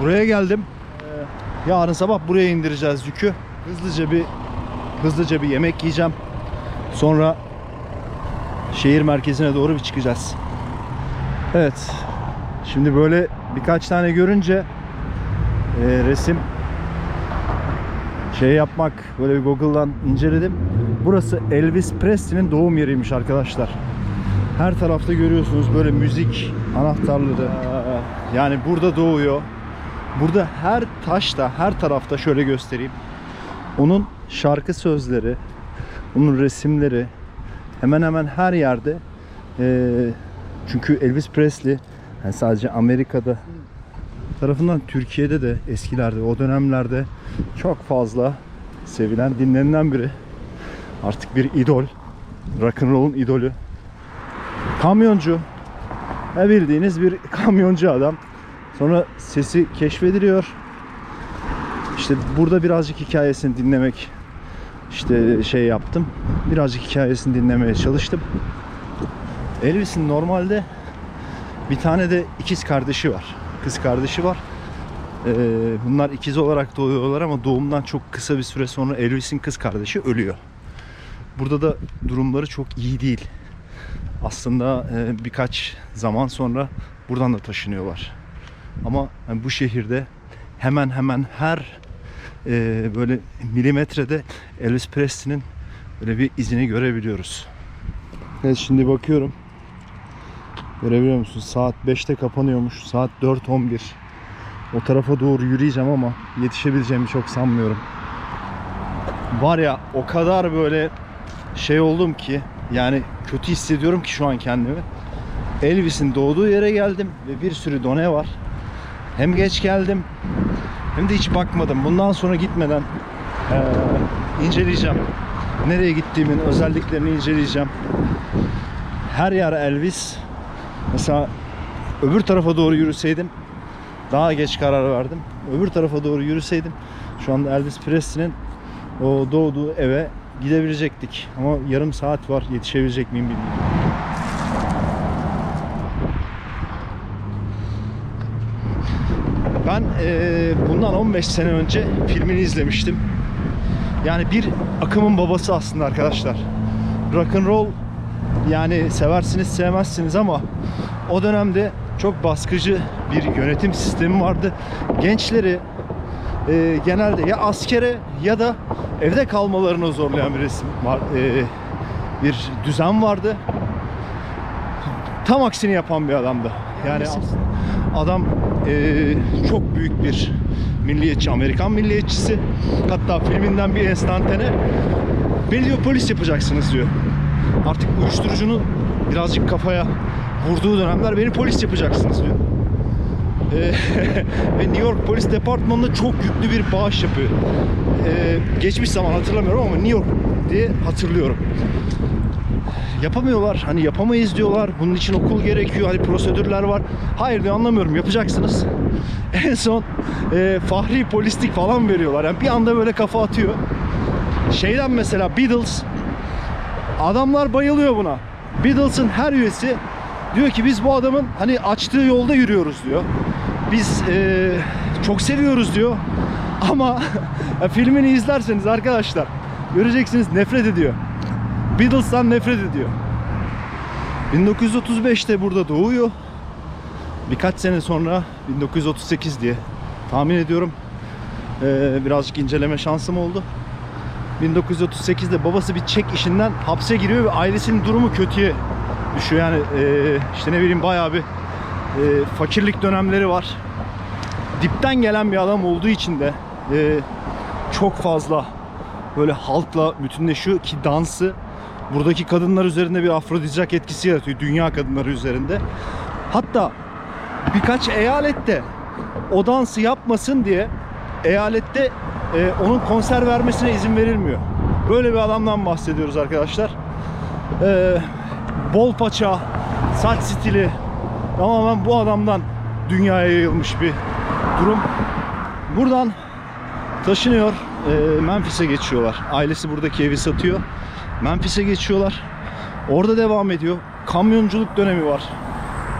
Buraya geldim. Ee, yarın sabah buraya indireceğiz yükü. Hızlıca bir hızlıca bir yemek yiyeceğim. Sonra şehir merkezine doğru bir çıkacağız. Evet. Şimdi böyle birkaç tane görünce e, resim şey yapmak böyle bir Google'dan inceledim. Burası Elvis Presley'nin doğum yeriymiş arkadaşlar. Her tarafta görüyorsunuz böyle müzik anahtarları. Yani burada doğuyor. Burada her taşta, her tarafta şöyle göstereyim. Onun şarkı sözleri, onun resimleri hemen hemen her yerde. Ee, çünkü Elvis Presley yani sadece Amerika'da tarafından Türkiye'de de eskilerde o dönemlerde çok fazla sevilen dinlenilen biri. Artık bir idol. Rock'n'roll'un idolü. Kamyoncu. Ha bildiğiniz bir kamyoncu adam. Sonra sesi keşfediliyor. İşte burada birazcık hikayesini dinlemek işte şey yaptım. Birazcık hikayesini dinlemeye çalıştım. Elvis'in normalde bir tane de ikiz kardeşi var. Kız kardeşi var. Ee, bunlar ikiz olarak doğuyorlar ama doğumdan çok kısa bir süre sonra Elvis'in kız kardeşi ölüyor. Burada da durumları çok iyi değil. Aslında e, birkaç zaman sonra buradan da taşınıyorlar. Ama yani bu şehirde hemen hemen her e, böyle milimetrede Elvis Presley'nin böyle bir izini görebiliyoruz. Evet şimdi bakıyorum. Görebiliyor musun? Saat 5'te kapanıyormuş. Saat 4.11. O tarafa doğru yürüyeceğim ama yetişebileceğimi çok sanmıyorum. Var ya o kadar böyle şey oldum ki yani kötü hissediyorum ki şu an kendimi. Elvis'in doğduğu yere geldim ve bir sürü done var. Hem geç geldim hem de hiç bakmadım. Bundan sonra gitmeden eee, inceleyeceğim. Nereye gittiğimin özelliklerini inceleyeceğim. Her yer Elvis. Mesela öbür tarafa doğru yürüseydim daha geç karar verdim. Öbür tarafa doğru yürüseydim şu anda Elvis Presley'nin o doğduğu eve gidebilecektik. Ama yarım saat var. Yetişebilecek miyim bilmiyorum. Ben eee, bundan 15 sene önce filmini izlemiştim. Yani bir akımın babası aslında arkadaşlar. Rock and roll yani seversiniz sevmezsiniz ama o dönemde çok baskıcı bir yönetim sistemi vardı. Gençleri e, genelde ya askere ya da evde kalmalarını zorlayan bir resim var, e, bir düzen vardı. Tam aksini yapan bir adamdı. Yani adam e, çok büyük bir milliyetçi, Amerikan milliyetçisi. Hatta filminden bir enstantane beni diyor polis yapacaksınız diyor. Artık uyuşturucunun birazcık kafaya vurduğu dönemler beni polis yapacaksınız diyor. Ve New York Polis Departmanı'nda çok yüklü bir bağış yapıyor. Ee, geçmiş zaman hatırlamıyorum ama New York diye hatırlıyorum. Yapamıyorlar. Hani yapamayız diyorlar. Bunun için okul gerekiyor. Hani prosedürler var. Hayır diyor anlamıyorum. Yapacaksınız. En son e, fahri polislik falan veriyorlar. Yani bir anda böyle kafa atıyor. Şeyden mesela Beatles adamlar bayılıyor buna. Beatles'ın her üyesi diyor ki biz bu adamın hani açtığı yolda yürüyoruz diyor. Biz e, çok seviyoruz diyor. Ama filmini izlerseniz arkadaşlar göreceksiniz nefret ediyor. Beatles'tan nefret ediyor. 1935'te burada doğuyor. Birkaç sene sonra 1938 diye tahmin ediyorum. Ee, birazcık inceleme şansım oldu. 1938'de babası bir çek işinden hapse giriyor ve ailesinin durumu kötüye düşüyor. Yani e, işte ne bileyim bayağı bir e, fakirlik dönemleri var. Dipten gelen bir adam olduğu için de e, çok fazla böyle halkla bütünleşiyor ki dansı buradaki kadınlar üzerinde bir afrodizyak etkisi yaratıyor. Dünya kadınları üzerinde. Hatta birkaç eyalette o dansı yapmasın diye eyalette e, onun konser vermesine izin verilmiyor. Böyle bir adamdan bahsediyoruz arkadaşlar. E, bol paça, saç stili tamamen bu adamdan dünyaya yayılmış bir durum. Buradan taşınıyor. e, Memphis'e geçiyorlar. Ailesi buradaki evi satıyor. Memphis'e geçiyorlar. Orada devam ediyor. Kamyonculuk dönemi var.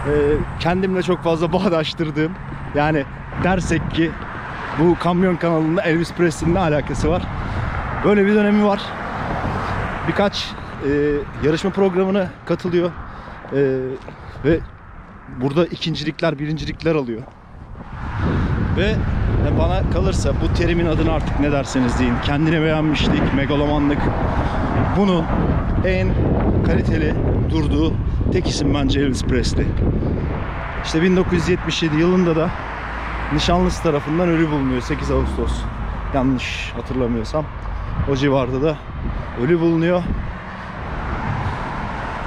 E, kendimle çok fazla bağdaştırdığım Yani dersek ki bu kamyon kanalında Elvis Presley'nin ne alakası var? Böyle bir dönemi var. Birkaç e, yarışma programına katılıyor. E, ve burada ikincilikler, birincilikler alıyor. Ve bana kalırsa bu terimin adını artık ne derseniz deyin. Kendine beğenmişlik, megalomanlık. Bunun en kaliteli durduğu tek isim bence Elvis Presley. İşte 1977 yılında da nişanlısı tarafından ölü bulunuyor 8 Ağustos. Yanlış hatırlamıyorsam. O civarda da ölü bulunuyor.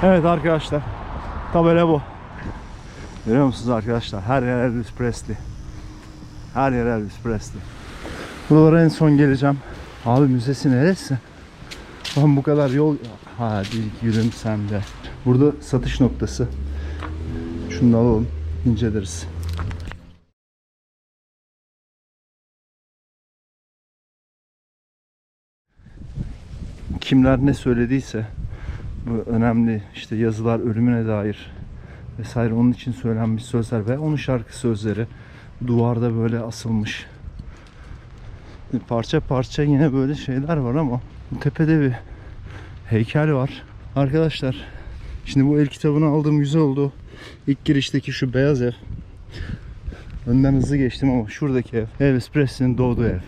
Evet arkadaşlar. Tabela bu. Görüyor musunuz arkadaşlar? Her yer Elvis Presley. Her yer Elvis Presley. Buralara en son geleceğim. Abi müzesi neresi? Lan bu kadar yol... Hadi yürüm sen de. Burada satış noktası. Şunu da alalım. inceleriz. Kimler ne söylediyse bu önemli işte yazılar ölümüne dair vesaire onun için söylenmiş sözler ve onun şarkı sözleri duvarda böyle asılmış. Parça parça yine böyle şeyler var ama tepede bir heykel var. Arkadaşlar şimdi bu el kitabını aldığım güzel oldu. İlk girişteki şu beyaz ev. Önden hızlı geçtim ama şuradaki ev Elvis Presley'nin doğduğu ev.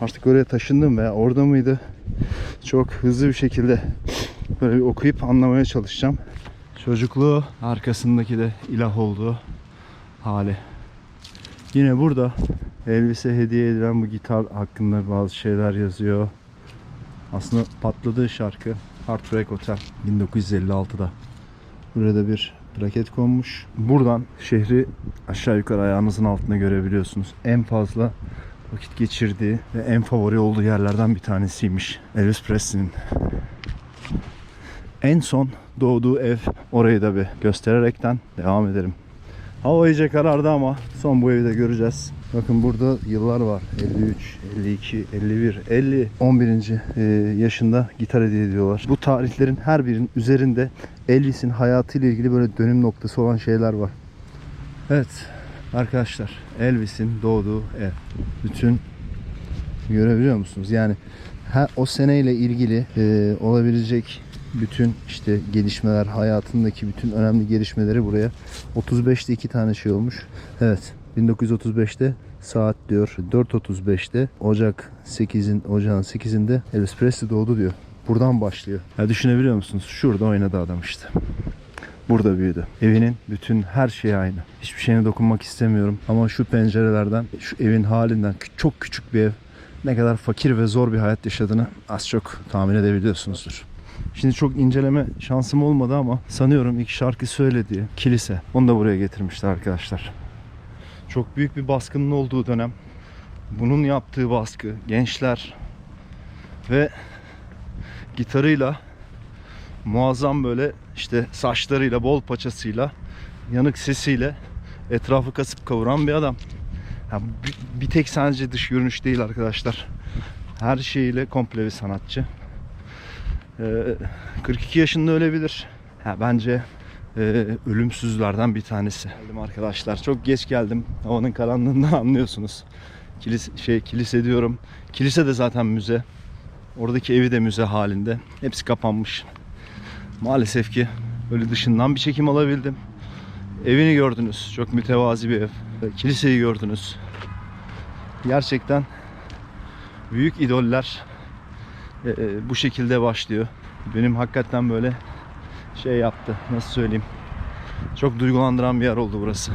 Artık oraya taşındım veya orada mıydı? Çok hızlı bir şekilde böyle bir okuyup anlamaya çalışacağım. Çocukluğu arkasındaki de ilah olduğu hali. Yine burada Elvis'e hediye edilen bu gitar hakkında bazı şeyler yazıyor. Aslında patladığı şarkı Heartbreak Hotel 1956'da. Burada bir plaket konmuş. Buradan şehri aşağı yukarı ayağınızın altında görebiliyorsunuz. En fazla vakit geçirdiği ve en favori olduğu yerlerden bir tanesiymiş. Elvis Presley'nin. En son doğduğu ev orayı da bir göstererekten devam edelim. Hava iyice karardı ama son bu evi de göreceğiz. Bakın burada yıllar var. 53, 52, 51, 50, 11. e, yaşında gitar hediye ediyorlar. Bu tarihlerin her birinin üzerinde Elvis'in hayatıyla ilgili böyle dönüm noktası olan şeyler var. Evet arkadaşlar Elvis'in doğduğu ev. Bütün görebiliyor musunuz? Yani o seneyle ilgili e, olabilecek bütün işte gelişmeler, hayatındaki bütün önemli gelişmeleri buraya 35'te iki tane şey olmuş. Evet 1935'te saat diyor 4.35'te Ocak 8'in Ocağın 8'inde Elvis Presley doğdu diyor. Buradan başlıyor. Ya düşünebiliyor musunuz? Şurada oynadı adam işte. Burada büyüdü. Evinin bütün her şeyi aynı. Hiçbir şeyine dokunmak istemiyorum. Ama şu pencerelerden, şu evin halinden çok küçük bir ev ne kadar fakir ve zor bir hayat yaşadığını az çok tahmin edebiliyorsunuzdur. Şimdi çok inceleme şansım olmadı ama sanıyorum ilk şarkı söylediği kilise. Onu da buraya getirmişler arkadaşlar. Çok büyük bir baskının olduğu dönem. Bunun yaptığı baskı, gençler ve gitarıyla muazzam böyle işte saçlarıyla, bol paçasıyla, yanık sesiyle etrafı kasıp kavuran bir adam. Ya bir, bir tek sadece dış görünüş değil arkadaşlar. Her şeyiyle komple bir sanatçı. Ee, 42 yaşında ölebilir. Ha, bence e, ölümsüzlerden bir tanesi. Geldim arkadaşlar. Çok geç geldim. Havanın karanlığından anlıyorsunuz. Kilise, şey kilise diyorum. Kilise de zaten müze. Oradaki evi de müze halinde. Hepsi kapanmış. Maalesef ki böyle dışından bir çekim alabildim. Evini gördünüz. Çok mütevazi bir ev. Kiliseyi gördünüz. Gerçekten büyük idoller e, bu şekilde başlıyor. Benim hakikaten böyle şey yaptı. Nasıl söyleyeyim? Çok duygulandıran bir yer oldu burası.